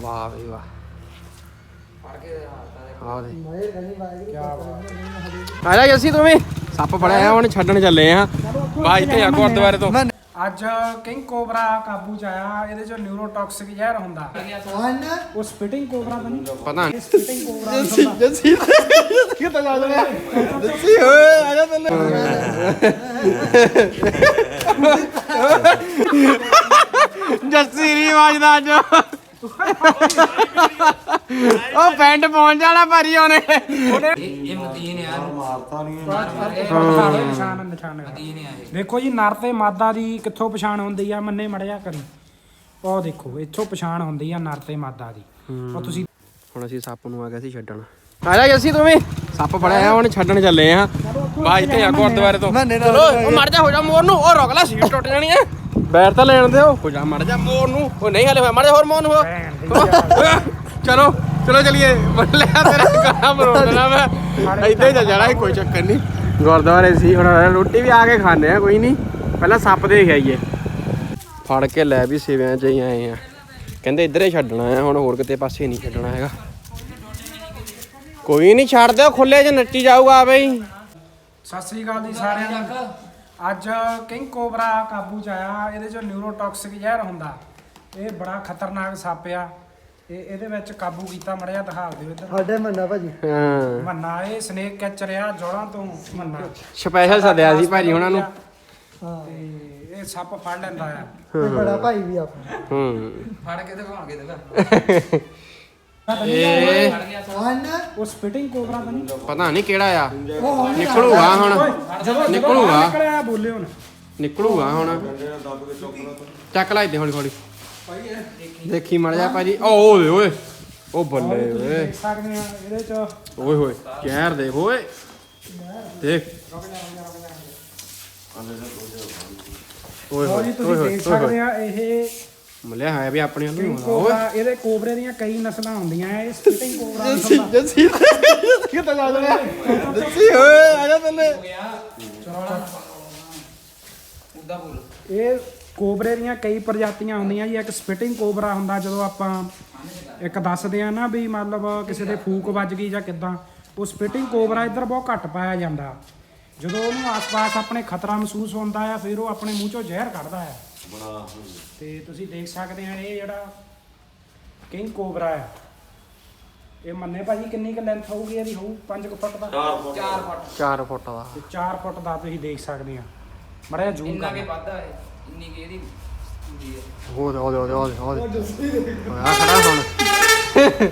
ਵਾਹ ਵੀ। ਵਾਹ ਆਹ ਦੇ। ਆ ਜਾ ਜੱਸੀ ਤੂੰ ਵੀ। ਸੱਪ ਫੜਿਆ ਆ ਹੁਣ ਛੱਡਣ ਚੱਲੇ ਆ। ਬਾਈ ਤੇ ਆ ਗੁਰਦੁਆਰੇ ਤੋਂ। ਅੱਜ ਕਿੰਗ ਕੋਬਰਾ ਕਾਬੂ ਚ ਆਇਆ ਇਹਦੇ ਚ ਨਿਊਰੋਟੌਕਸਿਕ ਜ਼ਹਿਰ ਹੁੰਦਾ। ਉਹ ਸਪਿਟਿੰਗ ਕੋਬਰਾ ਤਾਂ ਨਹੀਂ। ਪਤਾ ਨਹੀਂ। ਸਪਿਟਿੰਗ ਕੋਬਰਾ ਹੁੰਦਾ। ਜੱਸੀ ਕਿੱਥੇ ਜਾ ਰਿਹਾ? ਜੱਸੀ ਓਏ ਆ ਜਾ ਤੈਨੂੰ। ਜੱਸੀ ਨਹੀਂ ਵੱਜਦਾ ਅੱਜ। ਉਹ ਪੈਂਟ ਪਹੁੰਚ ਜਾਣਾ ਭਾਰੀ ਉਹਨੇ। ਇਹ ਮਦੀਨ ਯਾਰ ਨਿਸ਼ਾਨ ਨਿਸ਼ਾਨ ਦੇਖੋ ਜੀ ਨਰ ਤੇ ਮਾਦਾ ਦੀ ਕਿੱਥੋਂ ਪਛਾਣ ਹੁੰਦੀ ਆ ਮੰਨੇ ਮੜਿਆ ਕਰੀ। ਉਹ ਦੇਖੋ ਇੱਥੋਂ ਪਛਾਣ ਹੁੰਦੀ ਆ ਨਰ ਤੇ ਮਾਦਾ ਦੀ। ਉਹ ਤੁਸੀਂ ਹੁਣ ਅਸੀਂ ਸੱਪ ਨੂੰ ਆ ਗਏ ਸੀ ਛੱਡਣ। ਆ ਜਾ ਜੱਸੀ ਤੂੰ ਵੀ। ਸੱਪ ਫੜਿਆ ਆ ਹੁਣ ਛੱਡਣ ਚੱਲੇ ਆ। ਬਾਈ ਤੇ ਆ ਗੁਰਦੁਆਰੇ ਤੋਂ। ਚਲੋ ਉਹ ਮਰ ਜਾ ਹੋ ਜਾ ਮੋਰ ਨੂੰ। ਉਹ ਰੁਕ ਲੈ ਸੀਟ ਟੁੱਟ ਜਾਣੀ ਐ ਬੈਠ ਤਾਂ ਲੈਣ ਦਿਓ। ਹੋ ਜਾ ਮਰ ਜਾ ਮੋਰ ਨੂੰ। ਉਹ ਨਹੀਂ ਹਲੇ ਹੋਇਆ ਮਰ ਜਾ ਹੋਰ ਮੋਰ ਨੂੰ ਹੋ। ਦੀ ਚਲੋ ਚਲੋ ਚਲੀਏ। ਬੱਲਿਆ ਤੇਰਾ ਕੰਮ ਰੋਕਣਾ ਮੈਂ। ਇੱਦਾਂ ਹੀ ਚੱਲ ਜਾਣਾ ਸੀ, ਕੋਈ ਚੱਕਰ ਨਹੀਂ। ਗੁਰਦੁਆਰੇ ਸੀ ਹੁਣ ਰੋਟੀ ਵੀ ਆ ਕੇ ਖਾਣੇ ਆ ਕੋਈ ਨਹੀਂ। ਪਹਿਲਾਂ ਸੱਪ ਦੇਖ ਆਈਏ। ਫੜ ਕੇ ਲੈ ਵੀ ਸੇਵਿਆਂ ਚ ਹੀ ਆਏ ਆ। ਕਹਿੰਦੇ ਇੱਧਰ ਹੀ ਛੱਡਣਾ ਆ ਹੁਣ ਹੋਰ ਕਿਤੇ ਪਾਸੇ ਨਹੀਂ ਛੱਡਣਾ ਹੈਗਾ। ਕੋਈ ਨਹੀਂ ਛੱਡ ਦਿਓ ਖੁੱਲੇ ਚ ਨੱਚੀ ਜਾਊਗਾ ਬਈ। ਸਤਿ ਸ੍ਰੀ ਅਕਾਲ ਜੀ ਸਾਰਿਆਂ ਨੂੰ। ਅੱਜ ਕਿੰਗ ਕੋਬਰਾ ਕਾਬੂ ਚ ਆਇਆ ਇਹਦੇ ਚ ਨਿਊਰੋਟੌਕਸਿਕ ਜ਼ਹਿਰ ਹੁੰਦਾ। ਇਹ ਬੜਾ ਖਤਰਨਾਕ ਸੱਪ ਆ। ਇਹ ਇਹਦੇ ਵਿੱਚ ਕਾਬੂ ਕੀਤਾ ਮੜਿਆ ਦਿਖਾ ਦਿਓ ਇੱਧਰ। ਸਾਡੇ ਮੰਨਾ ਭਾਜੀ। ਹਾਂ। ਮੰਨਾ ਇਹ ਸਨੇਕ ਕੈਚਰ ਆ ਜੋੜਾਂ ਤੋਂ ਮੰਨਾ। ਸਪੈਸ਼ਲ ਸੱਦਿਆ ਸੀ ਭਾਜੀ ਉਹਨਾਂ ਨੂੰ। ਹਾਂ ਤੇ ਇਹ ਸੱਪ ਫੜ ਲੈਂਦਾ ਆ। ਤੇ ਬੜਾ ਭਾਈ ਵੀ ਆਪਣਾ ਹੂੰ। ਫੜ ਕੇ ਦਿਖਾਵਾਂਗੇ ਦਿਖਾ। ਇਹ ਹਨ ਉਹ ਸਪਿਟਿੰਗ ਕੋਬਰਾ ਤਾਂ ਨਹੀਂ। ਪਤਾ ਨਹੀਂ ਕਿਹੜਾ ਆ। ਨਿਕਲੂਗਾ ਹੁਣ। ਜਦੋਂ ਨਿਕਲੂਗਾ। ਨਿਕਲਿਆ ਬੋਲੇ ਹੁਣ। ਨਿਕਲੂਗਾ ਹੁਣ। ਚੱਕ ਲੈ ਇੱਥੇ ਹੌਲੀ ਹੌਲੀ। ਦੇਖੀ ਮੜ ਜਾ ਭਾਜੀ। ਓ ਓਏ ਓਏ। ਉਹ ਬੱਲੇ ਓਏ। ਦੇਖ ਸਕਦੇ ਆ ਇਹਦੇ ਚ। ਓਏ ਹੋਏ ਜ਼ਹਿਰ ਦੇਖ ਓਏ। ਦੇਖ। ਓਏ ਹੋਏ ਤੁਸੀਂ ਓਏ ਦੇਖ ਹੋਏ ਸਕਦੇ ਆ ਇਹ ਮਲਿਆ ਹੈ ਵੀ ਆਪਣੀ ਓਏ ਕੋਬਰਾ ਇਹਦੇ ਕੋਬਰੇ ਦੀਆਂ ਕਈ ਨਸਲਾਂ ਹੁੰਦੀਆਂ ਇਹ ਸਪਿਟਿੰਗ ਕੋਬਰਾ ਨਸਲ ਦਾ ਜੱਸੀ ਕਿੱਥੇ ਜਾ ਰਿਹਾ? ਜੱਸੀ ਓਏ ਆ ਜਾ ਤੈਨੂੰ ਉਦਾਂ ਬੋਲ ਇਹ ਕੋਬਰੇ ਦੀਆਂ ਕਈ ਪ੍ਰਜਾਤੀਆਂ ਹੁੰਦੀਆਂ ਜੀ ਇੱਕ ਸਪਿਟਿੰਗ ਕੋਬਰਾ ਹੁੰਦਾ ਜਦੋਂ ਆਪਾਂ ਇੱਕ ਦੱਸਦੇ ਆ ਨਾ ਵੀ ਮਤਲਬ ਕਿਸੇ ਦੇ ਫੂਕ ਵੱਜ ਗਈ ਜਾਂ ਕਿਦਾਂ ਉਹ ਸਪਿਟਿੰਗ ਕੋਬਰਾ ਇੱਧਰ ਬਹੁਤ ਘੱਟ ਪਾਇਆ ਜਾਂਦਾ। ਜਦੋਂ ਉਹਨੂੰ ਆਸ-ਪਾਸ ਆਪਣੇ ਖਤਰਾ ਮਹਿਸੂਸ ਹੁੰਦਾ ਆ ਫਿਰ ਉਹ ਆਪਣੇ ਮੂੰਹ ਚੋਂ ਜ਼ਹਿਰ ਕੱਢਦਾ ਆ। ਤੇ ਤੁਸੀਂ ਦੇਖ ਸਕਦੇ ਆ ਇਹ ਜਿਹੜਾ ਕਿੰਗ ਕੋਬਰਾ ਆ ਇਹ ਮੰਨੇ ਭਾਜੀ ਕਿੰਨੀ ਕੁ ਲੈਂਥ ਹੋਊਗੀ ਇਹਦੀ? ਹੋਊ 5 ਫੁੱਟ ਦਾ? 4 ਫੁੱਟ। 4 ਫੁੱਟ। ਦਾ। ਤੇ 4 ਫੁੱਟ ਦਾ ਤੁਸੀਂ ਦੇਖ ਸਕਦੇ ਆ ਮੜਿਆ ਜ਼ੂਮ ਇੰਨਾ ਕਰ। ਕੇ ਵੱਧਾ ਹੈ ਇੰਨੀ ਕੀ ਇਹਦੀ ਹੁੰਦੀ ਹੈ ਦੇ ਉਹ ਦੇ ਉਹ ਦੇ ਉਹ ਦੇ ਉਹ ਦੇ। ਆ ਖੜਾ ਹੁਣ।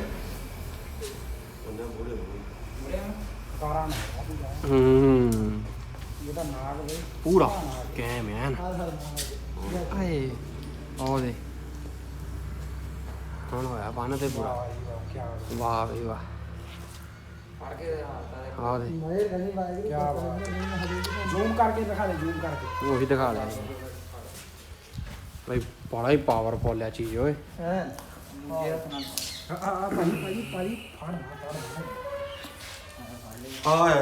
ਕਾਰਾਂ ਨੇ। ਹੂੰ। ਇਹਦਾ ਨਾਗ ਵੇ। ਪੂਰਾ। ਕੈ ਮੈਨ ਆਏ। ਉਹ ਦੇ ਹੁਣ ਹੋਇਆ? ਬੰਨ ਤੇ ਪੂਰਾ ਵਾਹ ਵੀ ਵਾਹ। ਫੜ ਕੇ ਆਹ ਦੇ ਮਾਇਰ ਕਨੀ ਵਾਇਰ ਕੀ ਬਾਤ ਜ਼ੂਮ ਕਰਕੇ ਦਿਖਾ ਦੇ ਜ਼ੂਮ ਕਰਕੇ। ਉਹੀ ਦਿਖਾ ਲਿਆ ਬਈ ਬੜਾ ਹੀ ਪਾਵਰਫੁਲ ਆ ਚੀਜ਼ ਓਏ। ਹੈ ਆ ਆ ਆ ਭਾਈ ਭਾਈ ਭਾਈ ਫੜ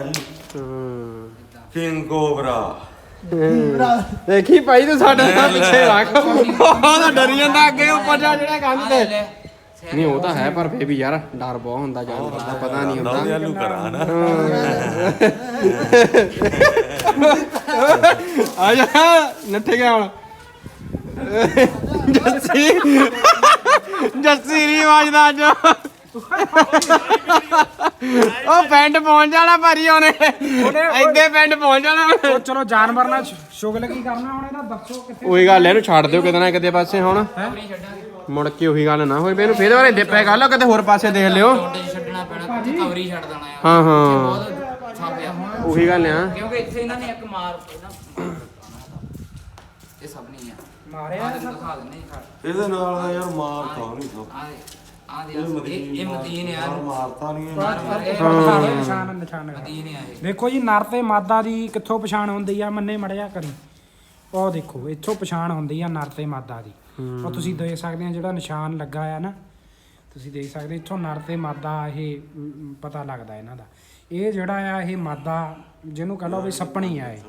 ਜੀ। ਹੂੰ। ਕਿੰਗ ਕੋਬਰਾ ਦੇਖੀ ਭਾਈ ਤੂੰ ਸਾਡਾ ਤਾਂ ਪਿੱਛੇ ਰੱਖ। ਉਹ ਤਾਂ ਡਰੀ ਜਾਂਦਾ ਅੱਗੇ ਉੱਪਰ ਜਾ ਜਿਹੜਾ ਕੰਧ ਤੇ। ਨਹੀਂ ਉਹ ਤਾਂ ਹੈ ਪਰ ਫੇਰ ਵੀ ਯਾਰ ਡਰ ਬਹੁਤ ਹੁੰਦਾ ਜਾਨਵਰ ਦਾ ਪਤਾ ਨਹੀਂ ਉਹਦੇ ਹੁੰਦਾ ਆਲੂ ਕਰਾਂ ਨਾ। ਆ ਜਾ ਨੱਠੇ ਗਿਆ ਹੁਣ। ਜੱਸੀ। ਜੱਸੀ ਨਹੀਂ ਵੱਜਦਾ ਅੱਜ। ਉਹ ਪਿੰਡ ਪਹੁੰਚ ਜਾਣਾ ਭਾਰੀ ਉਹਨੇ। ਇੱਥੇ ਪਿੰਡ ਪਹੁੰਚ ਜਾਣਾ। ਉਹ ਚਲੋ ਜਾਨਵਰ ਨਾਲ ਸ਼ੁਗਲ ਕੀ ਕਰਨਾ ਹੁਣ ਇਹਦਾ ਦੱਸੋ ਕਿੱਥੇ ਉਹੀ ਗੱਲ ਹੈ, ਇਹਨੂੰ ਛੱਡ ਦਿਓ ਕਿਤੇ ਨਾ ਕਿਤੇ ਪਾਸੇ ਹੁਣ। ਮੁੜ ਕੇ ਉਹੀ ਗੱਲ ਨਾ ਹੋਈ ਵੀ ਇਹਨੂੰ ਫੇਰ ਵਾਰੇ ਦਿੱਪੇ ਕਰ ਲਓ ਕਿਤੇ ਹੋਰ ਪਾਸੇ ਦੇਖ ਲਿਓ। ਛੱਡਣਾ ਪੈਣਾ ਕਿਤੇ ਕਵਰੀ ਛੱਡ ਦੇਣਾ ਹਾਂ ਹਾਂ। ਛਾਪਿਆ ਹੁਣ। ਉਹੀ ਗੱਲ ਆ। ਕਿਉਂਕਿ ਇੱਥੇ ਇਹਨਾਂ ਨੇ ਇੱਕ ਮਾਰ ਇਹਦਾ ਇਹ ਸਭ ਨਹੀਂ ਆ। ਮਾਰਿਆ ਦਿਖਾ ਦਿੰਦੇ ਇਹਦੇ ਨਾਲ ਦਾ ਯਾਰ ਮਾਰ ਤਾਂ ਨਹੀਂ ਸੋ ਆ ਆ ਦੇ ਇਹ ਇਹ ਮਦੀਨ ਯਾਰ ਮਾਰਤਾ ਨਹੀਂ ਇਹ। ਇਹ ਦਿਖਾ ਦਿਓ ਨਿਸ਼ਾਨ ਨਿਸ਼ਾਨ ਮਦੀਨ ਆ ਇਹ। ਦੇਖੋ ਜੀ ਨਰ ਤੇ ਮਾਦਾ ਦੀ ਕਿੱਥੋਂ ਪਛਾਣ ਹੁੰਦੀ ਆ? ਮੰਨੇ ਮੜਿਆ ਕਰੀ। ਉਹ ਦੇਖੋ ਇੱਥੋਂ ਪਛਾਣ ਹੁੰਦੀ ਆ ਨਰ ਤੇ ਮਾਦਾ ਦੀ। ਉਹ ਤੁਸੀਂ ਦੇਖ ਸਕਦੇ ਆ ਜਿਹੜਾ ਨਿਸ਼ਾਨ ਲੱਗਾ ਆ ਨਾ। ਤੁਸੀਂ ਦੇਖ ਸਕਦੇ ਇੱਥੋਂ ਨਰ ਤੇ ਮਾਦਾ ਇਹ ਪਤਾ ਲੱਗਦਾ ਇਹਨਾਂ ਦਾ। ਇਹ ਜਿਹੜਾ ਆ ਇਹ ਮਾਦਾ ਜਿਹਨੂੰ ਕਹ ਲਓ ਵੀ ਸੱਪਣੀ ਆ ਇਹ।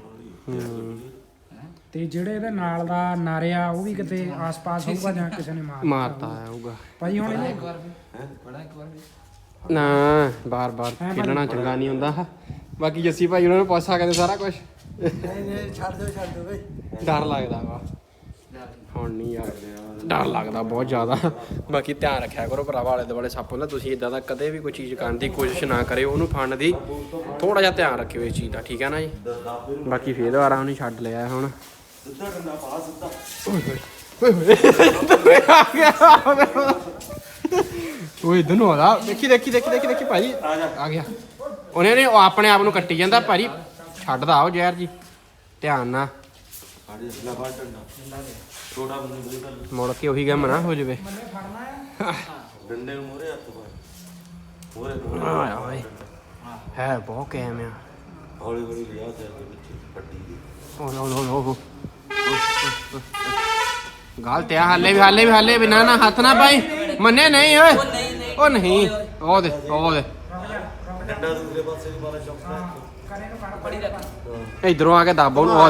ਤੇ ਜਿਹੜੇ ਇਹਦੇ ਨਾਲ ਦਾ ਨਾਰਿਆ ਉਹ ਵੀ ਕਿਤੇ ਆਸ-ਪਾਸ ਹੋਊਗਾ ਜਾਂ ਕਿਸੇ ਨੇ ਮਾਰ ਮਾਰਤਾ ਆਊਗਾ ਭਾਜੀ ਹੁਣ ਇਹਨੇ ਬੜਾ ਇੱਕ ਵਾਰ ਵੀ। ਨਾ ਬਾਰ ਬਾਰ ਖੇਲਣਾ ਚੰਗਾ ਨਹੀਂ ਹੁੰਦਾ। ਬਾਕੀ ਜੱਸੀ ਭਾਈ ਉਹਨਾਂ ਨੂੰ ਪੁੱਛ ਸਕਦੇ ਸਾਰਾ ਕੁਝ ਨਹੀਂ ਨਹੀਂ ਛੱਡ ਦਿਓ ਛੱਡ ਦਿਓ ਬਈ। ਡਰ ਲੱਗਦਾ ਵਾ। ਹੁਣ ਨਹੀਂ ਯਾਰ ਡਰ ਲੱਗਦਾ ਬਹੁਤ ਜ਼ਿਆਦਾ। ਬਾਕੀ ਧਿਆਨ ਰੱਖਿਆ ਕਰੋ ਭਰਾਵਾ ਵਾਲੇ ਦੁਆਲੇ ਸੱਪ ਹੁੰਦਾ। ਤੁਸੀਂ ਇਦਾਂ ਦਾ ਕਦੇ ਵੀ ਕੋਈ ਚੀਜ਼ ਕਰਨ ਦੀ ਕੋਸ਼ਿਸ਼ ਨਾ ਕਰਿਓ ਉਹਨੂੰ ਫੜਨ ਦੀ ਥੋੜਾ ਜਿਹਾ ਧਿਆਨ ਰੱਖਿਓ ਇਸ ਚੀਜ਼ ਦਾ ਠੀਕ ਹੈ ਨਾ ਜੀ? ਬਾਕੀ ਫੇਰ ਦੁਬਾਰਾ ਉਹਨੇ ਛੱਡ ਲਿਆ ਹੁਣ। ਸਿੱਧਾ ਡੰਡਾ ਪਾ ਸਿੱਧਾ। ਆ ਗਿਆ ਓਏ ਨੂੰ ਆਦਾ ਦੇਖੀ ਦੇਖੀ ਦੇਖੀ ਦੇਖੀ ਦੇਖੀ ਭਾਜੀ ਆ ਗਿਆ। ਉਹਨੇ ਨੇ ਉਹ ਆਪਣੇ ਆਪ ਨੂੰ ਕੱਟੀ ਜਾਂਦਾ ਭਾਜੀ ਛੱਡਦਾ ਉਹ ਜ਼ਹਿਰ ਜੀ। ਧਿਆਨ ਨਾਲ। ਡੰਡਾ। ਕਰ ਮੁੜ ਕੇ ਉਹੀ ਕੰਮ ਨਾ ਹੋ ਜਾਵੇ। ਡੰਡੇ ਨੂੰ ਮੋਰੇ ਹੱਥ ਪਾ। ਮੋਰੇ ਆਇਆ ਓਏ। ਹੈ ਬਹੁਤ ਕੈਮ ਆ। ਹੌਲੀ ਹੌਲੀ ਲਿਆ ਤੇ ਵਿੱਚ ਪੱਟੀ ਦੀ ਓ ਨੋ ਨੋ ਗਲਤ ਆ ਹਾਲੇ ਵੀ ਹਾਲੇ ਵੀ ਹਾਲੇ ਵੀ। ਨਾ ਨਾ ਹੱਥ ਨਾ ਪਾਈ। ਮੰਨੇ ਨਹੀਂ ਓਏ। ਉਹ ਨਹੀਂ ਉਹ ਦੇ ਉਹ ਦੇ ਡੰਡਾ ਦੂਸਰੇ ਪਾਸੇ ਦੀ। ਮਾਰਾ ਚੌਕਾ ਇਧਰੋਂ ਆ ਕੇ ਦੱਬ ਉਹਨੂੰ। ਓਏ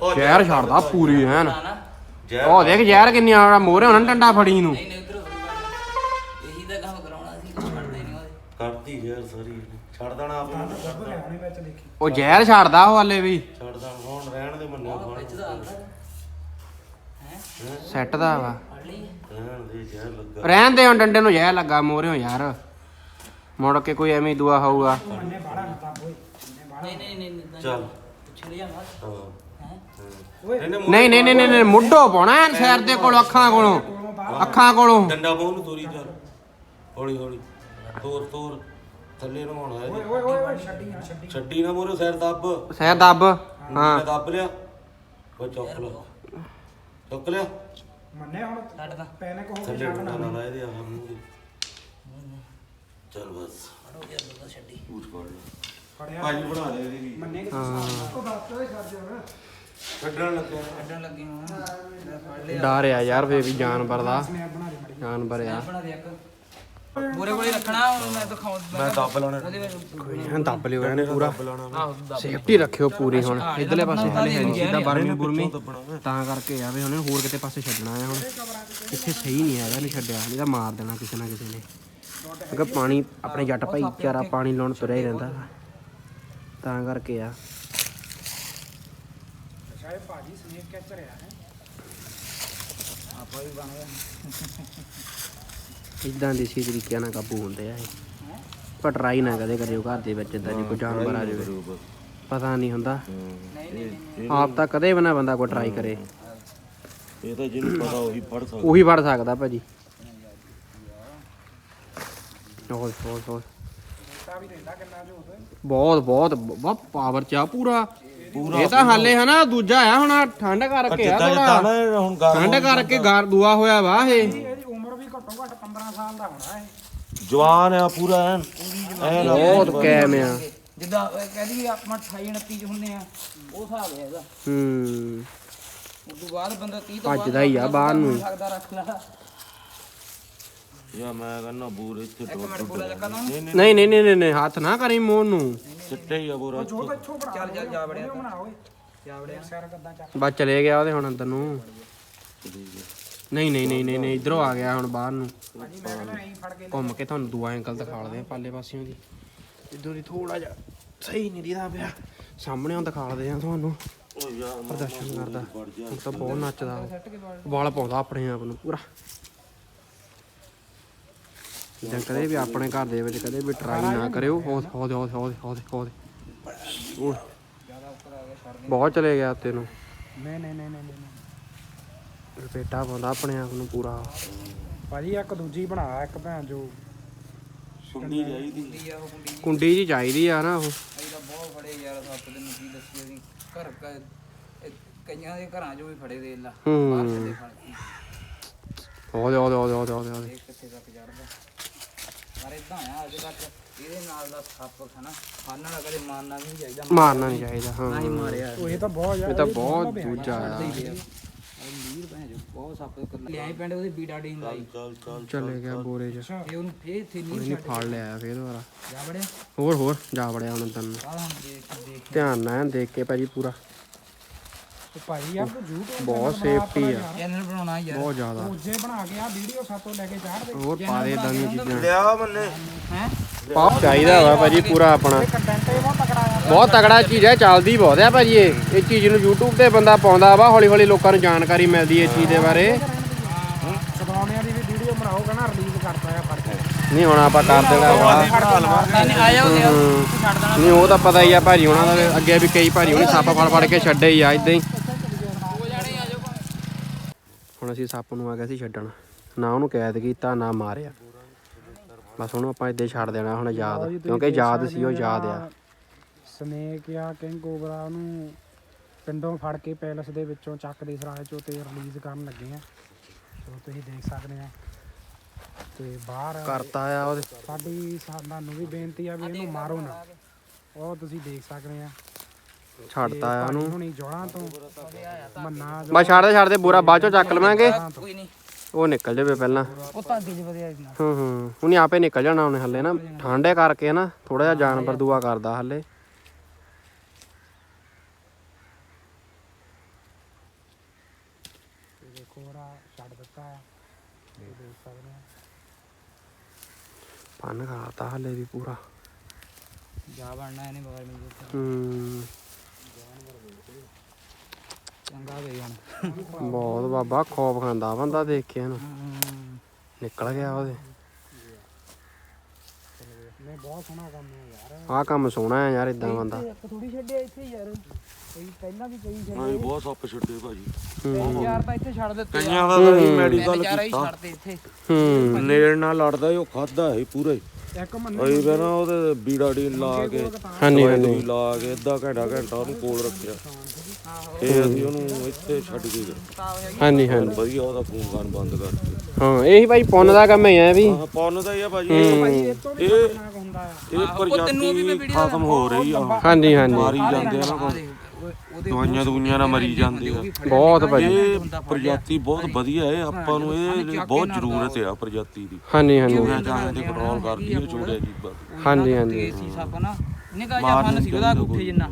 ਓਏ ਜ਼ਹਿਰ ਛੱਡਦਾ ਪੂਰੀ ਐਨ ਨਾ ਨਾ। ਜੈ ਉਹ ਦੇਖ ਜ਼ਹਿਰ ਕਿੰਨੀ ਆ ਮੋਰੇ ਹੋਣਾ ਡੰਡਾ ਫੜੀ ਨੂੰ। ਨਹੀਂ ਨਹੀਂ ਉਧਰ ਇਹੀ ਤਾਂ ਕੰਮ ਕਰਾਉਣਾ ਸੀ ਕਰਦੇ ਨਹੀਂ ਉਹਦੇ। ਕਰਦੀ ਯਾਰ ਸਾਰੀ। ਛੱਡ ਦੇਣਾ ਆਪ। ਉਹ ਜ਼ਹਿਰ ਛੱਡਦਾ ਉਹ ਹਾਲੇ ਵੀ। ਛੱਡ ਦੇਣਾ। ਹੁਣ ਰਹਿਣ ਦੇ ਮੰਨਿਆ ਉਹ ਵਿੱਚ ਦਾ ਅੰਦਰ ਹੈ। ਸੈੱਟ ਦਾ ਵਾ। ਫੜ ਲਈ। ਰਹਿਣ ਦੇ ਜ਼ਹਿਰ ਲੱਗਾ। ਰਹਿਣ ਦੇ ਹੁਣ ਡੰਡੇ ਨੂੰ ਜ਼ਹਿਰ ਲੱਗਾ ਮੋਰੇ ਹੋ ਯਾਰ। ਮੁੜ ਕੇ ਕੋਈ ਐਵੇਂ ਹੀ ਦੁਆ ਹੋਊਗਾ ਮੰਨੇ ਬਾੜਾ ਓਏ ਨਹੀਂ ਨਹੀਂ ਨਹੀਂ ਨਹੀਂ ਚੱਲ। ਛਿੜ ਜਾ ਮਤ ਹਾਂ। ਹੈ? ਓਏ। ਇਹਨੇ ਨਹੀਂ ਨਹੀਂ ਨਹੀਂ ਨਹੀਂ ਮੁੱਢੋਂ ਪਾਉਣਾ ਐਨ ਸਿਰ ਦੇ ਕੋਲ ਅੱਖਾਂ ਕੋਲੋਂ। ਅੱਖਾਂ ਕੋਲੋਂ। ਡੰਡਾ ਪਾਉ ਨੂੰ ਤੋਰੀ ਚੱਲ। ਹੌਲੀ ਹੌਲੀ। ਤੋਰ ਤੋਰ। ਥੱਲੇ ਨੂੰ ਹੋਣਾ ਓਏ ਇਹਦੇ ਓਏ ਓਏ ਓਏ ਛੱਡੀ ਨਾ ਛੱਡੀ। ਛੱਡੀ ਨਾ ਮੋਰੇ ਸਿਰ ਦੱਬ। ਸਿਰ ਦੱਬ। ਹਾਂ। ਮੈਂ ਦੱਬ ਲਿਆ। ਉਹ ਚੁੱਕ ਲਿਆ ਚੁੱਕ ਲਿਆ। ਮੰਨੇ ਹੁਣ? ਛੱਡਦਾ ਪੈਨੇ ਕੋ ਹੋ ਥੱਲੇ ਕੇ ਡੰਡਾ ਛੱਡਣਾ ਨਾ ਲਾਏ ਦੇ ਆ ਮੂੰਹ ਦੇ ਚੱਲ ਬਸ। ਫੜੋ ਗਿਆ ਤਾਂ ਛੱਡੀ। ਪੂਛ ਲੈ ਫੜਿਆ। ਭਾਜੀ ਬਣਾ ਦੇ ਇਹਦੀ ਵੀ। ਮੰਨੇ ਕਿ ਉਹ ਬਸ ਓਏ ਛੱਡ ਦਿਓ ਨਾ ਛੱਡਣ ਲੱਗਿਆ ਛੱਡਣ ਲੱਗੇ ਹੁਣ ਲੈ ਫੜ ਲਿਆ। ਡਰ ਆ ਯਾਰ ਫੇ ਵੀ ਜਾਨਵਰ ਦਾ। ਸਨੈਪ ਬਣਾ ਦੇ ਮੜੀ ਜਾਨਵਰ ਆ। ਬਣਾ ਦੇ ਇੱਕ। ਬੋਰੇ ਕੋਲੇ ਰੱਖਣਾ ਹੁਣ ਮੈਂ ਦਿਖਾਉਂ ਮੈਂ ਦੱਬ ਲਾਉਣਾ। ਉਹਦੇ ਵਿੱਚ ਐਨ ਦੱਬ ਲਿਓ ਐਨ ਪੂਰਾ। ਦੱਬ ਲਾਉਣਾ। ਆਹੋ ਦੱਬ ਸੇਫਟੀ ਰੱਖਿਓ ਪੂਰੀ ਹੁਣ। ਇਧਰਲੇ ਪਾਸੇ ਹਲੇ ਹੈ ਨਹੀਂ ਸਿੱਧਾ ਬਰਮੀ ਬੁਰਮੀ ਦੱਬਣਾ ਮੈਂ ਤਾਂ ਕਰਕੇ ਆ ਵੀ ਹੁਣ ਇਹਨੂੰ ਹੋਰ ਕਿਤੇ ਪਾਸੇ ਛੱਡਣਾ ਆ ਹੁਣ। ਇੱਥੇ ਸਹੀ ਨਹੀਂ ਹੈਗਾ ਇਹਨੂੰ ਛੱਡਿਆ। ਨਹੀਂ ਤਾਂ ਮਾਰ ਦੇਣਾ ਕਿਸੇ ਨਾ ਕਿਸੇ ਨੇ। ਕਿਉਂਕਿ ਪਾਣੀ ਆਪਣੇ ਜੱਟ ਭਾਈ ਚਾਰਾ ਪਾਣੀ ਲਾਉਣ ਤੁਰਿਆ ਹੀ ਰਹਿੰਦਾ। ਤਾਂ ਕਰਕੇ ਆ। ਸ਼ਾਇਦ ਭਾਜੀ ਸਨੇਪ ਕੈਚਰ ਆ ਹੈ। ਆਪਾਂ ਵੀ ਬਣ ਗਏ। ਇਦਾਂ ਦੇਸੀ ਤਰੀਕਿਆਂ ਨਾਲ ਕਾਬੂ ਹੁੰਦੇ ਆ ਇਹ। ਪਰ ਟਰਾਈ ਨਾ ਕਦੇ ਕਰਿਓ ਘਰ ਦੇ ਵਿੱਚ ਇਦਾਂ ਜੇ ਕੋਈ ਜਾਨਵਰ ਆ ਜਾਵੇ। ਪਤਾ ਨਹੀਂ ਹੁੰਦਾ। ਆਪ ਤਾਂ ਕਦੇ ਵੀ ਨਾ ਬੰਦਾ ਕੋਈ ਟਰਾਈ ਕਰੇ। ਇਹ ਤਾਂ ਜਿਹਨੂੰ ਪਤਾ ਉਹੀ ਪੜ ਸਕਦਾ। ਉਹੀ ਫੜ ਸਕਦਾ ਭਾਜੀ। ਹੋਰ ਹੋਰ ਹੋਰ। ਬਹੁਤ ਬਹੁਤ ਬਹੁਤ ਪਾਵਰ ਚ ਪੂਰਾ। ਇਹ ਤਾਂ ਹਾਲੇ ਹਨਾ ਦੂਜਾ ਆ ਹੁਣ ਠੰਡ ਕਰਕੇ ਆ ਥੋੜਾ ਠੰਡ ਕਰਕੇ ਗਾਰ ਦੂਆ ਹੋਇਆ ਵਾ ਇਹ। ਘੱਟੋ ਘੱਟ 15 ਸਾਲ ਦਾ ਹੋਣਾ ਹੈ ਜਵਾਨ ਆ ਪੂਰਾ ਐਨ। ਐਨ ਬਹੁਤ ਕੈਮ ਆ। ਜਿੱਦਾਂ ਕਹਿੰਦੀ ਆਪਾਂ 28 29 ਚ ਹੁੰਦੇ ਆ ਉਹ ਹਿਸਾਬ ਹੈ ਇਹਦਾ। ਹੂੰ। ਤੋਂ ਬਾਅਦ ਬੰਦਾ 30 ਤੋਂ ਭੱਜਦਾ ਹੀ ਆ ਬਾਹਰ ਨੂੰ। ਹੀ। ਸਕਦਾ ਰੱਖ ਲਾ। ਯਾ ਮੈਂ ਕਹਿੰਦਾ ਬੂਰ ਇੱਥੇ ਤਾਂ ਨਹੀਂ ਨਹੀਂ ਨਹੀਂ ਨਹੀਂ ਹੱਥ ਨਾ ਕਰੀ ਮੂੰਹ ਨੂੰ। ਚਿੱਟੇ ਹੀ ਆ ਬੂਰ। ਜੋ ਇੱਥੋਂ ਚੱਲ ਚੱਲ ਜਾ ਓਏ ਜਾ ਵੜਿਆ ਸਿਰ ਕਿੱਦਾਂ ਚੱਕ ਬਸ ਚਲੇ ਗਿਆ ਉਹਦੇ ਹੁਣ ਅੰਦਰ ਨੂੰ। ਨਹੀਂ ਨਹੀਂ ਨਹੀਂ ਨਹੀਂ ਨਹੀਂ ਇਧਰੋਂ ਆ ਗਿਆ ਹੁਣ ਬਾਹਰ ਨੂੰ। ਭਾਜੀ ਮੈਂ ਕਹਿੰਦਾ ਐਂ ਫੜ ਕੇ ਘੁੰਮ ਕੇ ਤੁਹਾਨੂੰ ਦੂਆ ਐਂਗਲ ਦਿਖਾਲਦੇ ਆ ਪਾਲੇ ਪਾਸਿਓਂ ਦੀ ਇਧਰੋਂ ਦੀ ਥੋੜਾ ਜਿਹਾ ਸਹੀ ਨਹੀਂ ਦੀਦਾ ਪਿਆ। ਸਾਹਮਣੇੋਂ ਦਿਖਾਲਦੇ ਆ ਤੁਹਾਨੂੰ। ਓ ਯਾਰ ਪ੍ਰਦਰਸ਼ਨ ਕਰਦਾ। ਹੁਣ ਤਾਂ ਬਹੁਤ ਨੱਚਦਾ ਉਹ। ਵਾਲ ਪਾਉਂਦਾ ਆਪਣੇ ਆਪ ਨੂੰ ਪੂਰਾ। ਜਾਂ ਕਦੇ ਵੀ ਆਪਣੇ ਘਰ ਦੇ ਵਿੱਚ ਕਦੇ ਵੀ ਟਰਾਈ ਨਾ ਕਰਿਓ ਹੋ ਹੋ ਹੋ ਹੋ ਹੋ ਹੋ ਉਹ ਬਹੁਤ ਚਲੇ ਗਿਆ ਉੱਤੇ ਨੂੰ। ਨਹੀਂ ਨਹੀਂ ਨਹੀਂ ਨਹੀਂ ਨਹੀਂ। ਲਪੇਟਾ ਪਾਉਂਦਾ ਆਪਣੇ ਆਪ ਨੂੰ ਪੂਰਾ। ਭਾਜੀ ਇੱਕ ਦੂਜੀ ਬਣਾ ਇੱਕ ਭੈਣ ਜੋ। ਚਾਹੀਦੀ। ਕੁੰਡੀ ਆ ਉਹ ਕੁੰਡੀ ਕੁੰਡੀ ਜੀ ਚਾਹੀਦੀ ਆ ਨਾ ਉਹ। ਅਸੀਂ ਤਾਂ ਬਹੁਤ ਫੜੇ ਯਾਰ ਸੱਪ ਦੇ ਨੂੰ ਕੀ ਦੱਸੀ ਅਸੀਂ ਘਰ ਕ- ਇਹ ਕਈਆਂ ਦੇ ਘਰਾਂ 'ਚੋਂ ਵੀ ਫੜੇ ਦੇ ਲਾ। ਬਾਹਰ ਛੱਡੇ ਫੜ ਉਹਦੇ ਉਹਦੇ ਉਹਦੇ ਉਹਦੇ ਉਹਦੇ ਉਹਦੇ ਇਹ ਕਿੱਥੇ ਤੱਕ ਚੜਦਾ ਪਰ ਇਦਾਂ ਆ ਅੱਜ ਤੱਕ ਇਹਦੇ ਨਾਲ ਦਾ ਸੱਪ ਖਾਣਾ ਖਾਣ ਵਾਲਾ ਕਦੇ ਮਾਰਨਾ ਵੀ ਨਹੀਂ ਚਾਹੀਦਾ। ਮਾਰਨਾ ਨਹੀਂ ਚਾਹੀਦਾ ਹਾਂ। ਨਾ ਹੀ ਮਾਰਿਆ। ਉਹ ਇਹ ਤਾਂ ਬਹੁਤ ਇਹ ਤਾਂ ਬਹੁਤ ਦੂਜਾ ਆ। ਲੀਰ ਭੈਣ ਜੋ ਬਹੁਤ ਸੱਪ ਲਿਆਈ ਪਿੰਡ ਉਹਦੇ ਬੀੜਾ ਡੀ ਲਾਈ। ਚੱਲ ਚੱਲ ਚਲੇ ਗਿਆ ਬੋਰੇ 'ਚ। ਇਹ ਉਹਨੂੰ ਫੇਰ ਇੱਥੇ ਨਹੀਂ ਇਹਨੇ ਫੜ ਲਿਆ ਫੇਰ ਦੁਬਾਰਾ। ਜਾ ਹੋਰ ਹੋਰ ਜਾ ਵੜਿਆ ਹੁਣ ਤੈਨੂੰ। ਆਹ ਹੁਣ ਦੇਖ ਦੇਖ। ਧਿਆਨ ਨਾਲ ਦੇਖ ਕੇ ਭਾਜੀ ਪੂਰਾ। ਤੇ ਭਾਈ ਯਾਰ ਤੂੰ YouTube ਬਹੁਤ ਆਪਣਾ ਆ। ਚੈਨਲ ਬਣਾਉਣਾ ਯਾਰ। ਬਹੁਤ ਜ਼ਿਆਦਾ। ਤੂੰ ਜੇ ਬਣਾ ਕੇ ਆ ਵੀਡੀਓ ਸਾਤੋਂ ਲੈ ਕੇ ਚਾੜ ਦੇ। ਹੋਰ ਪਾ ਦੇ ਇਦਾਂ ਦੀਆਂ ਚੀਜ਼ਾਂ। ਲਿਆ ਮੰਨੇ। ਹੈ? ਪਾਉ ਚਾਹੀਦਾ ਵਾ ਭਾਜੀ ਪੂਰਾ ਆਪਣਾ। ਕੰਟੈਂਟ ਇਹ ਬਹੁਤ ਤਕੜਾ ਆ। ਬਹੁਤ ਚੀਜ਼ ਹੈ ਚੱਲਦੀ ਬਹੁਤ ਹੈ ਭਾਜੀ ਇਹ। ਇਹ ਚੀਜ਼ ਨੂੰ YouTube ਤੇ ਬੰਦਾ ਪਾਉਂਦਾ ਵਾ ਹੌਲੀ ਹੌਲੀ ਲੋਕਾਂ ਨੂੰ ਜਾਣਕਾਰੀ ਮਿਲਦੀ ਹੈ ਇਸ ਚੀਜ਼ ਦੇ ਬਾਰੇ। ਸਗਾਉਣਿਆਂ ਦੀ ਵੀ ਵੀਡੀਓ ਬਣਾਓਗਾ ਨਾ ਰਿਲੀਜ਼ ਕਰਦਾ ਆ ਫੜ ਕੇ। ਨਹੀਂ ਹੁਣ ਆਪਾਂ ਕਰ ਦੇਣਾ ਵਾ। ਨਹੀਂ ਆ। ਉਹ ਤਾਂ ਪਤਾ ਹੀ ਆ ਭਾਜੀ ਉਹਨਾਂ ਦਾ ਅੱਗੇ ਵੀ ਕਈ ਭਾਜੀ ਉਹਨੇ ਸੱਪ ਫੜ ਫੜ ਕੇ ਛੱਡੇ ਹੀ ਆ ਇਦਾਂ ਹੀ। ਆ ਹੁਣ ਅਸੀਂ ਸੱਪ ਨੂੰ ਆ ਗਏ ਸੀ ਛੱਡਣ। ਨਾ ਉਹਨੂੰ ਕੈਦ ਕੀਤਾ ਨਾ ਮਾਰਿਆ। ਬਸ ਉਹਨੂੰ ਆਪਾਂ ਇੱਦਾਂ ਛੱਡ ਦੇਣਾ ਹੁਣ ਯਾਦ। ਕਿਉਂਕਿ ਯਾਦ ਸੀ ਉਹ ਯਾਦ ਆ। ਸਨੇਕ ਆ ਕਿੰਗ ਕੋਬਰਾ ਉਹਨੂੰ ਪਿੰਡੋਂ ਫੜ ਕੇ ਪੈਲਸ ਦੇ ਵਿੱਚੋਂ ਚੱਕ ਦੇ ਸਰਾਏ ਚੋਂ ਤੇ ਰਿਲੀਜ਼ ਕਰਨ ਲੱਗੇ ਆ। ਸੋ ਤੁਸੀਂ ਦੇਖ ਸਕਦੇ ਆ। ਤੇ ਬਾਹਰ ਕਰਤਾ ਆ ਉਹਦੇ। ਸਾਡੀ ਸਾਨੂੰ ਵੀ ਬੇਨਤੀ ਆ ਵੀ ਇਹਨੂੰ ਮਾਰੋ ਨਾ। ਉਹ ਤੁਸੀਂ ਦੇਖ ਸਕਦੇ ਆ। ਛੱਡਤਾ ਆ ਉਹਨੂੰ। ਹੁਣੀ ਜੋੜਾਂ ਤੋਂ। ਮੰਨਾ ਬਸ ਛੱਡ ਦੇ ਛੱਡ ਦੇ ਬੂਰਾ ਬਾਅਦ ਚੋਂ ਚੱਕ ਲਵਾਂਗੇ। ਕੋਈ ਨਹੀਂ। ਉਹ ਨਿਕਲ ਜਾਵੇ ਪਹਿਲਾਂ। ਉਹ ਤਾਂ ਅੱਗੇ ਜੀ ਵਧੀਆ ਇਸ ਨਾਲ ਹੂੰ ਹੂੰ। ਉਹਨੇ ਆਪੇ ਨਿਕਲ ਜਾਣਾ ਉਹਨੇ ਹੱਲੇ ਨਾ। ਠੰਡੇ ਕਰਕੇ ਨਾ ਥੋੜਾ ਜਿਹਾ ਜਾਨਵਰ ਦੁਆ ਕਰਦਾ ਹੱਲੇ। ਪੰਨ ਖਾਤਾ ਹੱਲੇ ਵੀ ਪੂਰਾ। ਜਾ ਬਣਨਾ ਇਹਨੇ ਬਾਹਰ ਮਿਲ ਜਾ ਹੂੰ। ਚੰਗਾ ਵੇ ਹੁਣ। ਬਹੁਤ ਬਾਬਾ ਖੌਫ ਖਾਂਦਾ ਬੰਦਾ ਦੇਖ ਕੇ ਇਹਨੂੰ ਹਮ, ਨਿਕਲ ਗਿਆ ਉਹਦੇ। ਨਹੀਂ ਬਹੁਤ ਸੋਹਣਾ ਕੰਮ ਹੈ ਯਾਰ। ਆਹ ਕੰਮ ਸੋਹਣਾ ਹੈ ਯਾਰ ਇਦਾਂ ਬੰਦਾ। ਇੱਕ ਥੋੜੀ ਛੱਡਿਆ ਇੱਥੇ ਯਾਰ। ਕਈ ਪਹਿਲਾਂ ਵੀ ਕਈ ਹਾਂ ਜੀ, ਬਹੁਤ ਸੱਪ ਛੱਡੇ ਭਾਜੀ। ਯਾਰ ਤਾਂ ਇੱਥੇ ਛੱਡ ਦਿੱਤੇ ਕਈਆਂ ਦਾ ਤਾਂ ਮੈਡੀਕਲ ਹੀ ਕੀਤਾ। ਛੱਡਦੇ ਇੱਥੇ। ਹੂੰ। ਨੇੜ ਨਾਲ ਲੜਦਾ ਸੀ, ਉਹ ਖਾਦਾ ਸੀ ਪੂਰਾ ਹੀ। ਇੱਕ ਮੰਨੇ ਅਸੀਂ ਨਾ ਉਹਦੇ ਬੀੜਾ ਡੀ ਲਾ ਕੇ ਹਾਂਜੀ ਹਾਂਜੀ। ਲਾ ਕੇ ਅੱਧਾ ਘੰਟਾ ਘੰਟਾ ਉਹਨੂੰ ਕੋਲ ਰੱਖਿਆ। ਤੇ ਅਸੀਂ ਉਹਨੂੰ ਇੱਥੇ ਛੱਡ ਕੇ ਗਏ। ਹਾਂਜੀ ਹਾਂਜੀ। ਵਧੀਆ ਉਹਦਾ ਫੋਨ ਕਰਨ ਬੰਦ ਕਰਕੇ। ਹਾਂ ਇਹੀ ਭਾਈ ਪੁੰਨ ਦਾ ਕੰਮ ਹੀ ਵੀ। ਹਾਂ ਪੌਨ ਦਾ ਹੀ ਆ ਭਾਜੀ। ਇਹ ਤੋਂ ਵੀ ਇਹ ਪ੍ਰਜਾਤੀ ਖਤਮ ਹੋ ਰਹੀ ਆ। ਹਾਂਜੀ ਹਾਂਜੀ। ਮਾਰੀ ਜਾਂਦੇ ਆ ਨਾ ਕੋਈ। ਉਹਦੇ ਦਵਾਈਆਂ ਦਵਾਈਆਂ ਨਾਲ ਮਰੀ ਜਾਂਦੇ ਆ। ਬਹੁਤ ਭਾਜੀ। ਇਹ ਪ੍ਰਜਾਤੀ ਬਹੁਤ ਵਧੀਆ ਹੈ ਆਪਾਂ ਨੂੰ ਇਹ ਬਹੁਤ ਜ਼ਰੂਰਤ ਆ ਪ੍ਰਜਾਤੀ ਦੀ। ਹਾਂਜੀ ਹਾਂਜੀ। ਚੂਹਿਆਂ ਚਾਹਿਆਂ ਤੇ ਕੰਟਰੋਲ ਕਰਦੀ ਹੈ ਛੋਟੇ ਜੀਬਾਂ ਹਾਂਜੀ ਹਾਂਜੀ। ਸੀ ਸੱਪ ਨਾ ਨਿਕਾ ਜਿਹਾ ਫਨ ਸੀ ਉਹਦਾ ਗੁੱਠੇ ਜਿੰਨਾ।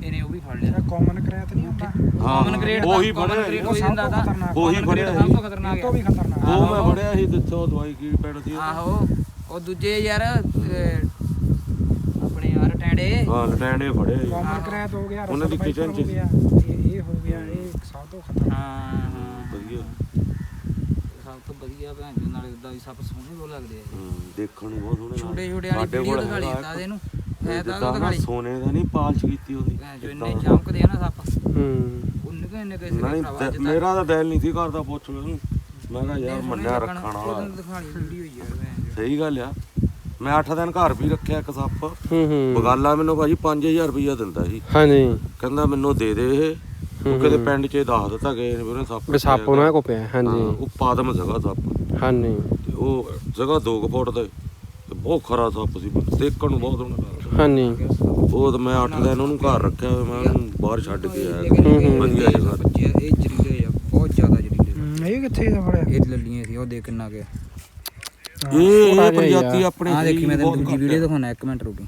ਇਹਨੇ ਉਹ ਵੀ ਫੜ ਲਿਆ। ਕਾਮਨ ਕਰੈਤ ਨਹੀਂ ਹੁੰਦਾ? ਕਾਮਨ ਗ੍ਰੇਡ ਉਹੀ ਕਾਮਨ ਬਣਿਆ ਗ੍ਰੇਡ ਸੀ। ਹੋ ਜਾਂਦਾ ਦਾ ਖਤਰਨਾਕ ਉਹੀ Common ਬਣਿਆ grade ਸਭ ਸੀ ਤੋਂ ਖਤਰਨਾਕ ਇਹ ਤੋਂ ਹੈ। ਵੀ ਖਤਰਨਾਕ ਉਹ ਮੈਂ ਫੜਿਆ ਸੀ ਦੱਸੋ ਦਵਾਈ ਕੀ ਪੈਣਦੀ ਆ ਆਹੋ ਉਹ ਦੂਜੇ ਯਾਰ ਅਹ, ਆਪਣੇ ਯਾਰ ਟੈਂਡੇ ਹਾਂ ਲਟੈਂਡੇ ਫੜੇ। ਕਾਮਨ ਕਰੈਤ ਹੋ ਗਿਆ ਉਹਨਾਂ ਦੀ ਵਾਈਪਰ ਚ ਇਹ ਹੋ ਗਿਆ ਇਹ ਸਭ ਤੋਂ ਖਤਰਨਾਕ। ਹਾਂ ਹਾਂ। ਵਧੀਆ। ਸਭ ਤੋਂ ਵਧੀਆ ਭੈਣ ਜੀ ਨਾਲੇ ਸੋਹਣੇ ਬਹੁਤ ਲੱਗਦੇ ਆ ਦੇਖਣ ਨੂੰ ਬਹੁਤ ਸੋਹਣੇ ਛੋਟੇ। ਛੋਟੇ ਵਾਲੀ ਵੀਡੀਓ ਇਹਨੂੰ। ਨਾ ਸੋਨੇ ਦਾ ਨਹੀਂ ਪਾਲਸ਼ ਕੀਤੀ ਹੁੰਦੀ। ਭੈਣ ਜੋ ਇੰਨੇ ਚਮਕਦੇ ਆ ਨਾ ਸੱਪ। ਹੂੰ। ਉਹਨੇ ਕੋ ਇੰਨੇ ਕਿਸੇ ਨਹੀਂ ਭਰਾਵਾ ਤੇ ਜਿੱਦਾਂ ਮੇਰਾ ਤਾਂ ਦਿਲ ਨਹੀਂ ਸੀ ਕਰਦਾ ਪੁੱਛ ਉਹਨੂੰ ਮੈਂ ਕਿਹਾ ਯਾਰ ਮੰਨਿਆ ਰੱਖਣ ਵਾਲਾ। ਸਹੀ ਗੱਲ ਆ। ਮੈਂ 8 ਦਿਨ ਘਰ ਵੀ ਰੱਖਿਆ ਇੱਕ ਸੱਪ। ਹੂੰ ਹੂੰ। ਬਗਾਲਾ ਮੈਨੂੰ ਭਾਜੀ 5000 ਰੁਪਈਆ ਦਿੰਦਾ ਸੀ। ਹਾਂਜੀ। ਕਹਿੰਦਾ ਮੈਨੂੰ ਦੇ ਦੇ ਇਹ। ਉਹ ਕਿਤੇ ਪਿੰਡ 'ਚ ਦੱਸ ਦਿੱਤਾ ਗਏ ਨੇ ਵੀ ਉਹਨੇ ਸੱਪ ਵੀ ਸੱਪ ਉਹਨਾਂ ਕੋ ਪਿਆ ਹਾਂ, ਹਾਂਜੀ ਉਹ ਪਾਦਮ ਜਗ੍ਹਾ ਸੱਪ। ਹਾਂਜੀ। ਤੇ ਉਹ ਜਗ੍ਹਾ 2 ਫੁੱਟ ਦੇ ਤੇ ਬਹੁਤ ਖਰਾ ਸੱਪ ਸੀ। ਦੇਖਣ ਨੂੰ ਬਹੁਤ ਲੱਗਦਾ। ਹਾਂਜੀ। ਉਹ ਤਾਂ ਮੈਂ 8 ਦਿਨ ਉਹਨੂੰ ਘਰ ਰੱਖਿਆ ਹੋਇਆ, ਮੈਂ ਉਹਨੂੰ ਬਾਹਰ ਛੱਡ ਕੇ ਆਇਆ। ਵਧੀਆ ਜਗ੍ਹਾ ਤੇ। ਬੱਚੇ ਇਹ ਜਰੀਲੇ ਆ ਬਹੁਤ ਜ਼ਿਆਦਾ ਜਰੀਲੇ। ਇਹ ਕਿੱਥੇ ਦਾ ਫੜਿਆ? ਇਹ ਲੱਲੀਆਂ ਸੀ ਉਹ ਦੇ ਕਿੰਨਾ ਗਿਆ ਇਹ ਇਹ ਪ੍ਰਜਾਤੀ ਆਪਣੇ ਆ ਦੇਖੀ ਮੈਂ ਤੈਨੂੰ ਦੂਜੀ ਵੀਡੀਓ। ਦਿਖਾਉਣਾ ਇੱਕ ਮਿੰਟ ਰੁਕੀ।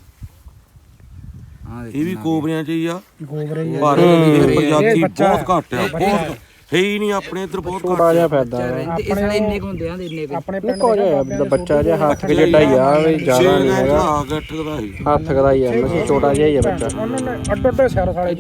ਆ ਦੇਖ ਇਹ ਵੀ ਕੋਬਰਿਆਂ 'ਚ ਹੀ ਆ। ਗੋਬਰੇ ਹੀ ਆ। ਪਰ ਇਹ ਪ੍ਰਜਾਤੀ ਬਹੁਤ ਘੱਟ ਆ ਬਹੁਤ ਹੈ ਹੀ ਨਹੀਂ ਆਪਣੇ ਇੱਧਰ ਬਹੁਤ ਘੱਟ ਛੋਟਾ ਜਿਹਾ ਸਾਰੇ ਇੰਨੇ ਕੁ ਹੁੰਦੇ ਆ ਦੇ ਇੰਨੇ। ਆਪਣੇ ਪਿੰਡ ਜਿਹਾ ਬੱਚਾ ਜਿਹਾ ਹੱਥ ਕੇ ਜਿੱਡਾ ਹੀ ਆ ਵੀ ਜ਼ਿਆਦਾ ਨਹੀਂ ਹੈਗਾ। ਹੱਥ ਕਦਾ ਹੀ ਆ ਛੋਟਾ ਜਿਹਾ ਹੀ ਆ ਬੱਚਾ। ਅੱਡ ਅੱਡ ਸਿਰ ਸਾਲੇ